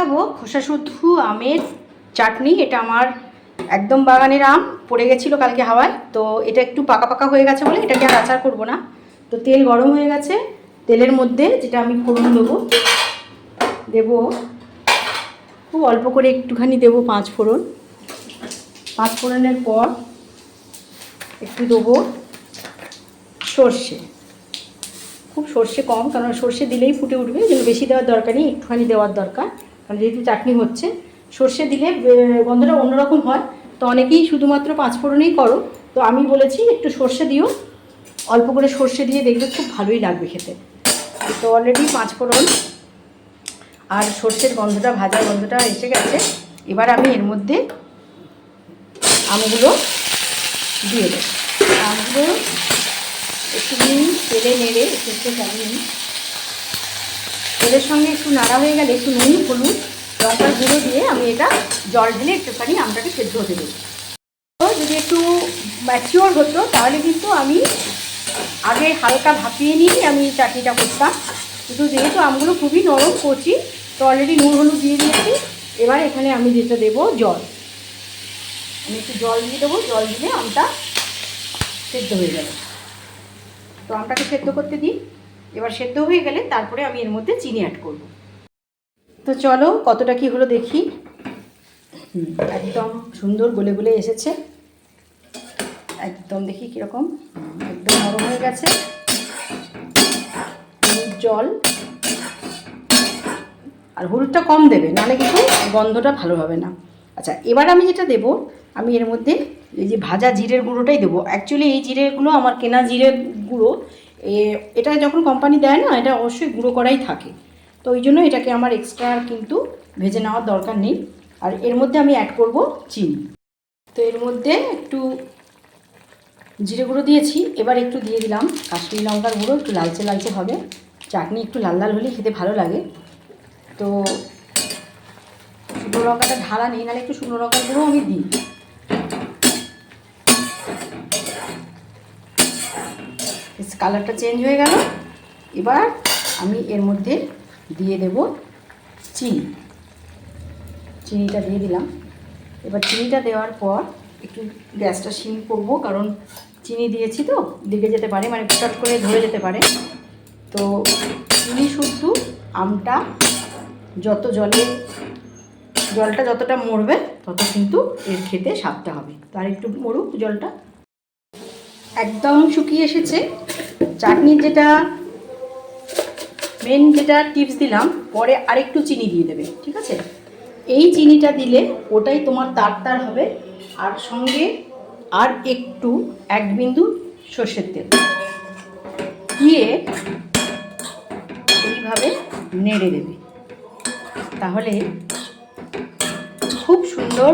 খাব, খোসা শুদ্ধ আমের চাটনি, এটা আমার একদম বাগানের আম, পড়ে গেছিল কালকে হাওয়ায়, তো এটা একটু পাকা পাকা হয়ে গেছে বলে এটাকে আর আচার করব না। তো তেল গরম হয়ে গেছে, তেলের মধ্যে যেটা আমি ফোড়ন দেবো দেবো, খুব অল্প করে একটুখানি দেবো পাঁচ ফোড়ন। পাঁচ ফোড়নের পর একটু দেবো সর্ষে। খুব সর্ষে কম কারণ সর্ষে দিলেই ফুটে উঠবে, যেন বেশি দেওয়ার দরকার নেই, একটুখানি দেওয়ার দরকার। কারণ যেহেতু চাটনি হচ্ছে, সর্ষে দিলে গন্ধটা অন্যরকম হয়। তো অনেকেই শুধুমাত্র পাঁচ ফোড়নেই করো। তো আমি বলেছি, একটু সর্ষে দিও। অল্প করে সর্ষে দিয়ে দেখবে খুব ভালোই লাগবে খেতে। তো অলরেডি পাঁচ ফোড়ন। আর সর্ষের গন্ধটা, ভাজা গন্ধটা এসে গেছে। এবার আমি এর মধ্যে আমগুলো দিয়ে দেবো। আমগুলো একটুখানি তেলে নেড়ে একটু একটু চালিয়ে তেলের সঙ্গে একটু নাড়া হয়ে গেলে একটু নুন, হলুদ, লঙ্কার গুঁড়ো দিয়ে আমি এটা জল ঢেলে একটুখানি আমটাকে সেদ্ধ হতে দেবো। তো যদি একটু ম্যাচিওর হতো, তাহলে কিন্তু আমি আগে হালকা ভাপিয়ে নিয়ে আমি চাটনিটা করতাম। কিন্তু যেহেতু আমগুলো খুবই নরম কচি, তো অলরেডি নুন, হলুদ দিয়ে দিয়েছি, এবার এখানে আমি যেটা দেবো জল। আমি একটু জল দিয়ে দেবো, জল দিলে আমটা সেদ্ধ হয়ে যাবে। তো আমটাকে সেদ্ধ করতে দিই। এবার সেদ্ধ হয়ে গেলে তারপরে আমি এর মধ্যে চিনি অ্যাড করব। তো চলো কতটা কি হলো দেখি। একদম সুন্দর গলে গলে এসেছে। একদম দেখি কীরকম। একদম নরম হয়ে গেছে। জল। আর হলুদটা কম দেবে, নাহলে কিন্তু গন্ধটা ভালো হবে না। আচ্ছা এবার আমি যেটা দেব, আমি এর মধ্যে এই যে ভাজা জিরের গুঁড়োটাই দেবো। অ্যাকচুয়ালি এই জিরেগুলো আমার কেনা জিরের গুঁড়ো এটা যখন কোম্পানি দেয় না, এটা অবশ্যই গুঁড়ো করাই থাকে। তো ওই জন্য এটাকে আমার এক্সট্রা কিন্তু ভেজে নেওয়ার দরকার নেই। আর এর মধ্যে আমি অ্যাড করব চিনি। তো এর মধ্যে একটু জিরে গুঁড়ো দিয়েছি। এবার একটু দিয়ে দিলাম কাশ্মীরি লঙ্কার গুঁড়ো, একটু লালচে লালচে হবে। চাটনি একটু লাল লাল হলেই খেতে ভালো লাগে। তো শুকনো লঙ্কাটা ঢালা নেই, নাহলে একটু শুকনো লঙ্কার গুঁড়ো আমি দিই। কালারটা চেঞ্জ হয়ে গেল। এবার আমি এর মধ্যে দিয়ে দেব চিনি। চিনিটা দিয়ে দিলাম। এবার চিনিটা দেওয়ার পর একটু গ্যাসটা সিম করব, কারণ চিনি দিয়েছি তো, লেগে যেতে পারে মানে চট করে ধরে যেতে পারে। তো চিনি শুদ্ধ আমটা যত জলে, জলটা যতটা মরবে, তত কিন্তু এর খেতে স্বাদটা হবে। তার একটু মরুক জলটা। একদম শুকিয়ে এসেছে। চাটনির যেটা মেন যেটা টিপস দিলাম, পরে আরেকটু চিনি দিয়ে দেবে, ঠিক আছে? এই চিনিটা দিলে ওটাই তোমার তার তার হবে, আর সঙ্গে আর একটু এক বিন্দু সর্ষের তেল। দিয়ে এইভাবে নেড়ে দেবে। তাহলে খুব সুন্দর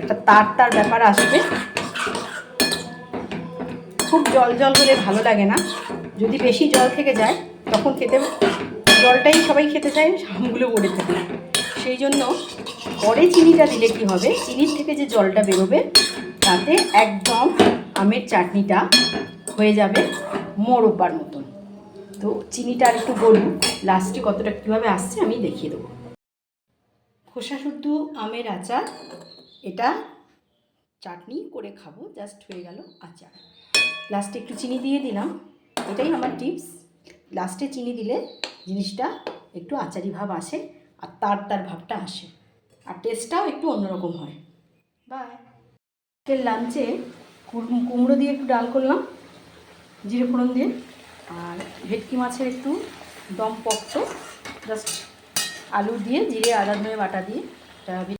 একটা তার তার ব্যাপার আসবে। খুব জল জল হলে ভালো লাগে না। যদি বেশি জল থেকে যায়, তখন খেতে জলটাই সবাই খেতে চায়, আমগুলো পড়ে থাকে। সেই জন্য পরে চিনিটা দিলে কি হবে? চিনির থেকে যে জলটা বেরোবে, তাতে একদম আমের চাটনিটা হয়ে যাবে মোরব্বার মতন। তো চিনিটা আর একটু গলুক, লাস্টে কতটা কীভাবে আসছে আমি দেখিয়ে দেবো। খোসা শুদ্ধ আমের আচার, এটা চাটনি করে খাব, জাস্ট হয়ে গেল আচার। লাস্টে একটু চিনি দিয়ে দিলাম। এটাই আমার টিপস লাস্টে চিনি দিলে জিনিসটা একটু আচারি ভাব আসে আর তার তার ভাবটা আসে। আর টেস্টটাও একটু অন্যরকম হয়। বাই লাঞ্চে কুমড়ো দিয়ে একটু ডাল করলাম, জিরে ফোড়ন দিয়ে। আর ভেটকি মাছের একটু দম পক্ত জাস্ট আলু দিয়ে, জিরে, আদা ধরে বাটা দিয়ে।